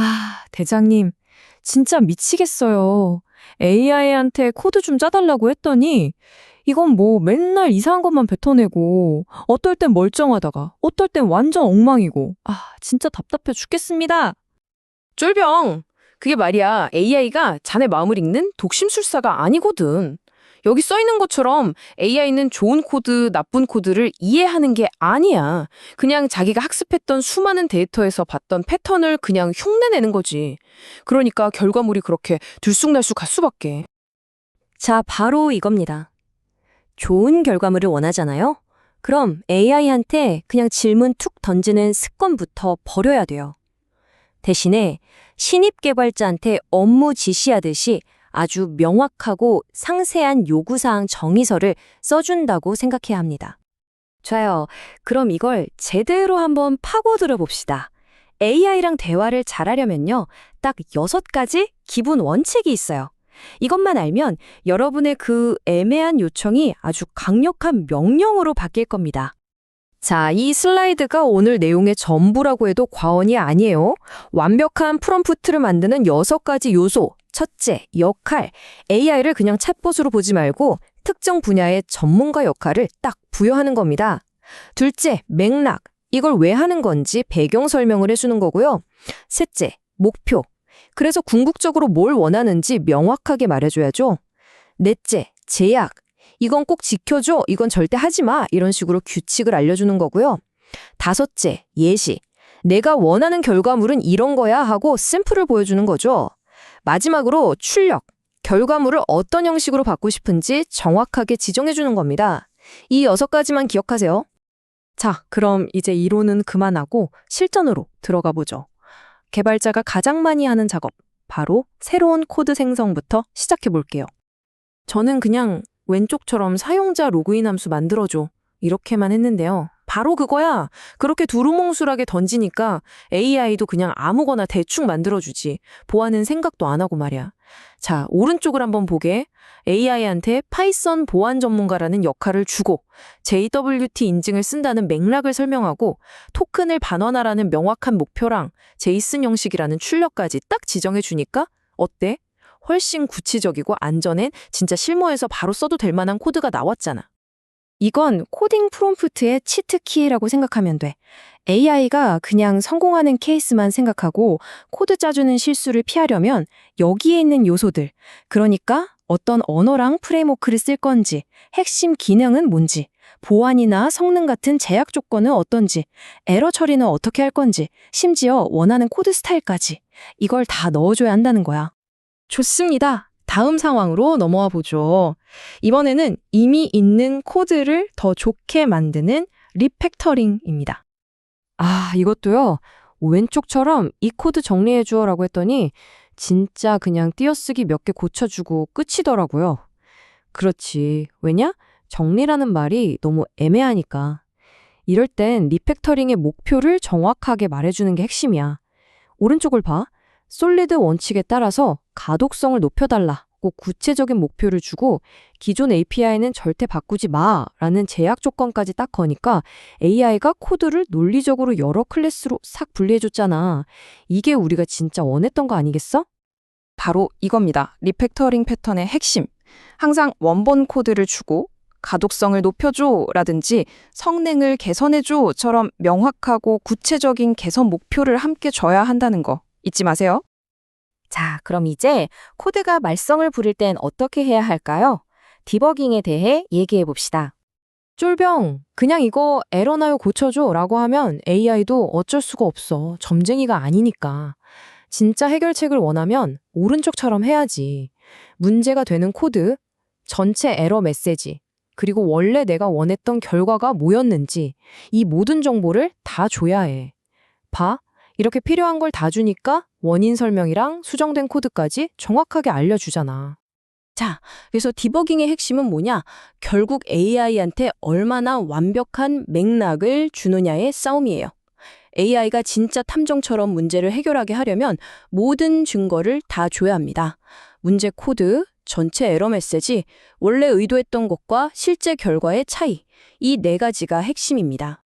아, 대장님, 진짜 미치겠어요. AI한테 코드 좀 짜달라고 했더니, 이건 뭐 맨날 이상한 것만 뱉어내고, 어떨 땐 멀쩡하다가, 어떨 땐 완전 엉망이고, 아, 진짜 답답해 죽겠습니다. 쫄병! 그게 말이야, AI가 자네 마음을 읽는 독심술사가 아니거든. 여기 써 있는 것처럼 AI는 좋은 코드, 나쁜 코드를 이해하는 게 아니야. 그냥 자기가 학습했던 수많은 데이터에서 봤던 패턴을 그냥 흉내내는 거지. 그러니까 결과물이 그렇게 들쑥날쑥 갈 수밖에. 자, 바로 이겁니다. 좋은 결과물을 원하잖아요? 그럼 AI한테 그냥 질문 툭 던지는 습관부터 버려야 돼요. 대신에 신입 개발자한테 업무 지시하듯이 아주 명확하고 상세한 요구사항 정의서를 써준다고 생각해야 합니다. 좋아요. 그럼 이걸 제대로 한번 파고들어 봅시다. AI랑 대화를 잘하려면요. 딱 여섯 가지 기본 원칙이 있어요. 이것만 알면 여러분의 그 애매한 요청이 아주 강력한 명령으로 바뀔 겁니다. 자, 이 슬라이드가 오늘 내용의 전부라고 해도 과언이 아니에요. 완벽한 프롬프트를 만드는 여섯 가지 요소. 첫째, 역할. AI를 그냥 챗봇으로 보지 말고 특정 분야의 전문가 역할을 딱 부여하는 겁니다. 둘째, 맥락. 이걸 왜 하는 건지 배경 설명을 해주는 거고요. 셋째, 목표. 그래서 궁극적으로 뭘 원하는지 명확하게 말해줘야죠. 넷째, 제약. 이건 꼭 지켜줘. 이건 절대 하지 마. 이런 식으로 규칙을 알려주는 거고요. 다섯째, 예시. 내가 원하는 결과물은 이런 거야 하고 샘플을 보여주는 거죠. 마지막으로 출력. 결과물을 어떤 형식으로 받고 싶은지 정확하게 지정해주는 겁니다. 이 여섯 가지만 기억하세요. 자, 그럼 이제 이론은 그만하고 실전으로 들어가 보죠. 개발자가 가장 많이 하는 작업, 바로 새로운 코드 생성부터 시작해 볼게요. 저는 그냥 왼쪽처럼 사용자 로그인 함수 만들어줘. 이렇게만 했는데요. 바로 그거야. 그렇게 두루뭉술하게 던지니까 AI도 그냥 아무거나 대충 만들어주지. 보안은 생각도 안 하고 말이야. 자, 오른쪽을 한번 보게. AI한테 파이썬 보안 전문가라는 역할을 주고 JWT 인증을 쓴다는 맥락을 설명하고 토큰을 반환하라는 명확한 목표랑 제이슨 형식이라는 출력까지 딱 지정해 주니까 어때? 훨씬 구치적이고 안전엔 진짜 실무에서 바로 써도 될 만한 코드가 나왔잖아. 이건 코딩 프롬프트의 치트키라고 생각하면 돼. AI가 그냥 성공하는 케이스만 생각하고 코드 짜주는 실수를 피하려면 여기에 있는 요소들, 그러니까 어떤 언어랑 프레임워크를 쓸 건지, 핵심 기능은 뭔지, 보안이나 성능 같은 제약 조건은 어떤지, 에러 처리는 어떻게 할 건지, 심지어 원하는 코드 스타일까지 이걸 다 넣어줘야 한다는 거야. 좋습니다. 다음 상황으로 넘어와 보죠. 이번에는 이미 있는 코드를 더 좋게 만드는 리팩터링입니다. 아, 이것도요. 왼쪽처럼 이 코드 정리해 주어라고 했더니 진짜 그냥 띄어쓰기 몇 개 고쳐주고 끝이더라고요. 그렇지. 왜냐? 정리라는 말이 너무 애매하니까. 이럴 땐 리팩터링의 목표를 정확하게 말해주는 게 핵심이야. 오른쪽을 봐. 솔리드 원칙에 따라서 가독성을 높여달라고 구체적인 목표를 주고 기존 API는 절대 바꾸지 마라는 제약 조건까지 딱 거니까 AI가 코드를 논리적으로 여러 클래스로 싹 분리해줬잖아. 이게 우리가 진짜 원했던 거 아니겠어? 바로 이겁니다. 리팩터링 패턴의 핵심. 항상 원본 코드를 주고 가독성을 높여줘 라든지 성능을 개선해줘 처럼 명확하고 구체적인 개선 목표를 함께 줘야 한다는 거 잊지 마세요. 자, 그럼 이제 코드가 말썽을 부릴 땐 어떻게 해야 할까요? 디버깅에 대해 얘기해 봅시다. 쫄병, 그냥 이거 에러나요 고쳐줘 라고 하면 AI도 어쩔 수가 없어. 점쟁이가 아니니까. 진짜 해결책을 원하면 오른쪽처럼 해야지. 문제가 되는 코드, 전체 에러 메시지, 그리고 원래 내가 원했던 결과가 뭐였는지 이 모든 정보를 다 줘야 해. 봐. 이렇게 필요한 걸 다 주니까 원인 설명이랑 수정된 코드까지 정확하게 알려주잖아. 자, 그래서 디버깅의 핵심은 뭐냐? 결국 AI한테 얼마나 완벽한 맥락을 주느냐의 싸움이에요. AI가 진짜 탐정처럼 문제를 해결하게 하려면 모든 증거를 다 줘야 합니다. 문제 코드, 전체 에러 메시지, 원래 의도했던 것과 실제 결과의 차이, 이 네 가지가 핵심입니다.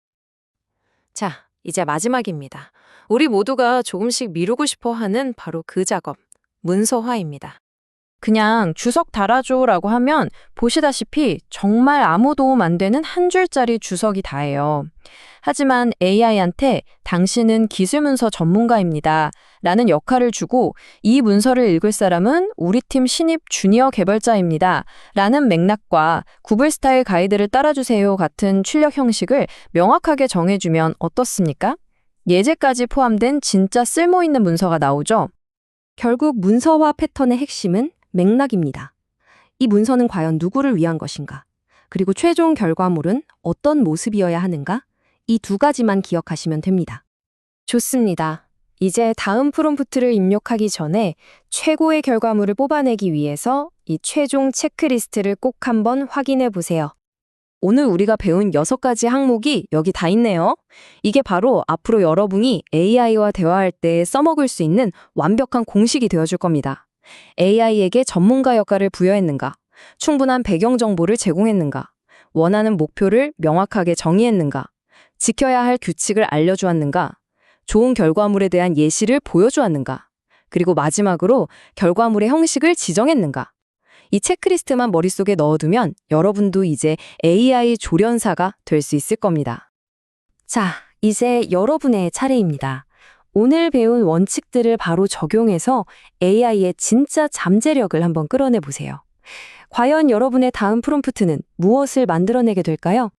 자, 이제 마지막입니다. 우리 모두가 조금씩 미루고 싶어 하는 바로 그 작업, 문서화입니다. 그냥 주석 달아줘라고 하면 보시다시피 정말 아무 도움 안 되는 한 줄짜리 주석이 다예요. 하지만 AI한테 당신은 기술문서 전문가입니다. 라는 역할을 주고 이 문서를 읽을 사람은 우리 팀 신입 주니어 개발자입니다. 라는 맥락과 구글 스타일 가이드를 따라주세요 같은 출력 형식을 명확하게 정해주면 어떻습니까? 예제까지 포함된 진짜 쓸모있는 문서가 나오죠. 결국 문서화 패턴의 핵심은 맥락입니다. 이 문서는 과연 누구를 위한 것인가? 그리고 최종 결과물은 어떤 모습이어야 하는가? 이 두 가지만 기억하시면 됩니다. 좋습니다. 이제 다음 프롬프트를 입력하기 전에 최고의 결과물을 뽑아내기 위해서 이 최종 체크리스트를 꼭 한번 확인해 보세요. 오늘 우리가 배운 여섯 가지 항목이 여기 다 있네요. 이게 바로 앞으로 여러분이 AI와 대화할 때 써먹을 수 있는 완벽한 공식이 되어줄 겁니다. AI에게 전문가 역할을 부여했는가? 충분한 배경 정보를 제공했는가? 원하는 목표를 명확하게 정의했는가? 지켜야 할 규칙을 알려주었는가? 좋은 결과물에 대한 예시를 보여주었는가? 그리고 마지막으로 결과물의 형식을 지정했는가? 이 체크리스트만 머릿속에 넣어두면 여러분도 이제 AI 조련사가 될 수 있을 겁니다. 자, 이제 여러분의 차례입니다. 오늘 배운 원칙들을 바로 적용해서 AI의 진짜 잠재력을 한번 끌어내 보세요. 과연 여러분의 다음 프롬프트는 무엇을 만들어내게 될까요?